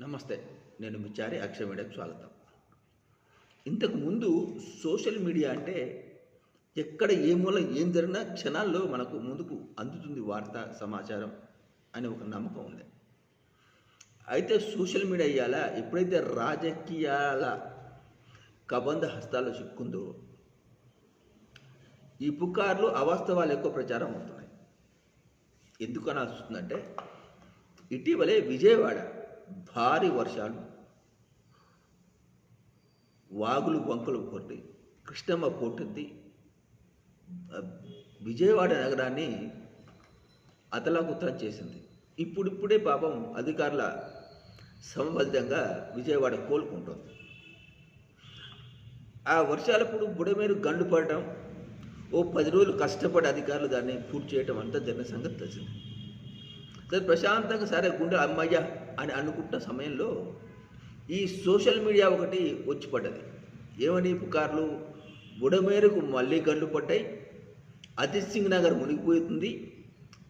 నమస్తే నేను మిచారి అక్షయ మీడియాకు స్వాగతం. ఇంతకు ముందు సోషల్ మీడియా అంటే ఎక్కడ ఏ మూల ఏం జరిగినా క్షణాల్లో మనకు ముందుకు అందుతుంది వార్త సమాచారం అనే ఒక నమ్మకం ఉంది. అయితే సోషల్ మీడియా ఇవాళ ఎప్పుడైతే రాజకీయాల కబంధ హస్తాల్లో చిక్కుందో ఈ పుకార్లు అవాస్తవాలు ఎక్కువ ప్రచారం అవుతున్నాయి. ఎందుకు అని వస్తుందంటే ఇటీవలే విజయవాడ భారీ వర్షాలు వాగులు వంకలు కొట్టి కృష్ణమ్మ పోటెత్తి విజయవాడ నగరాన్ని అతలాకుతలం చేసింది. ఇప్పుడిప్పుడే పాపం అధికారుల సంబద్ధంగా విజయవాడ కోలుకుంటోంది. ఆ వర్షాలప్పుడు బుడమేరు గండు పడటం ఓ పది రోజులు కష్టపడి అధికారులు దాన్ని పూర్తి చేయటం అంతా జరిగిన సంగతి తెలిసింది. సరే ప్రశాంతంగా సరే గుండె అమ్మయ్య అని అనుకుంటున్న సమయంలో ఈ సోషల్ మీడియా ఒకటి వచ్చి పడ్డది. ఏమని పుకార్లు? బుడమేరకు మళ్ళీ గండు పడ్డాయి. అజిత్ సింగ్ నగర్ మునిగిపోతుంది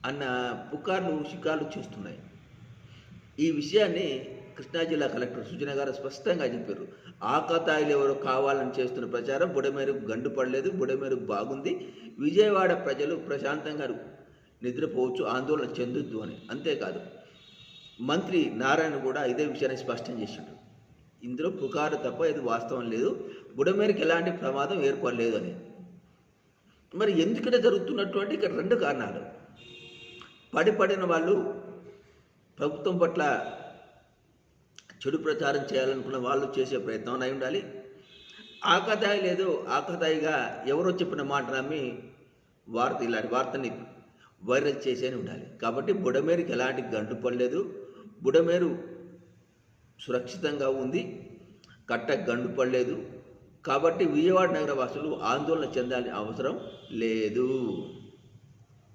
అన్న పుకార్లు షికార్లు చేస్తున్నాయి. ఈ విషయాన్ని కృష్ణా జిల్లా కలెక్టర్ సుజన గారు స్పష్టంగా చెప్పారు. ఆకతాయిలు ఎవరు కావాలని చేస్తున్న ప్రచారం బుడమేరకు గండు పడలేదు బుడమేరకు బాగుంది. విజయవాడ ప్రజలు ప్రశాంతంగా నిద్రపోవచ్చు ఆందోళన చెందొద్దు అని. అంతేకాదు మంత్రి నారాయణ కూడా ఇదే విషయాన్ని స్పష్టం చేసిండు. ఇందులో పుకారు తప్ప ఇది వాస్తవం లేదు. బుడమేరకు ఎలాంటి ప్రమాదం ఏర్పడలేదు అని. మరి ఎందుకంటే జరుగుతున్నటువంటి ఇక్కడ రెండు కారణాలు. పడి పడిన వాళ్ళు ప్రభుత్వం పట్ల చెడు ప్రచారం చేయాలనుకున్న వాళ్ళు చేసే ప్రయత్నం అయి ఉండాలి. ఆకతాయి లేదు ఆకతాయిగా ఎవరో చెప్పిన మాట నమ్మి వార్త ఇలాంటి వార్తని వైరల్ చేసేని ఉండాలి. కాబట్టి బుడమేరుకి ఎలాంటి గంటు పడలేదు బుడమేరు సురక్షితంగా ఉంది. కట్ట గండు పడలేదు కాబట్టి విజయవాడ నగర వాసులు ఆందోళన చెందాల్సిన అవసరం లేదు.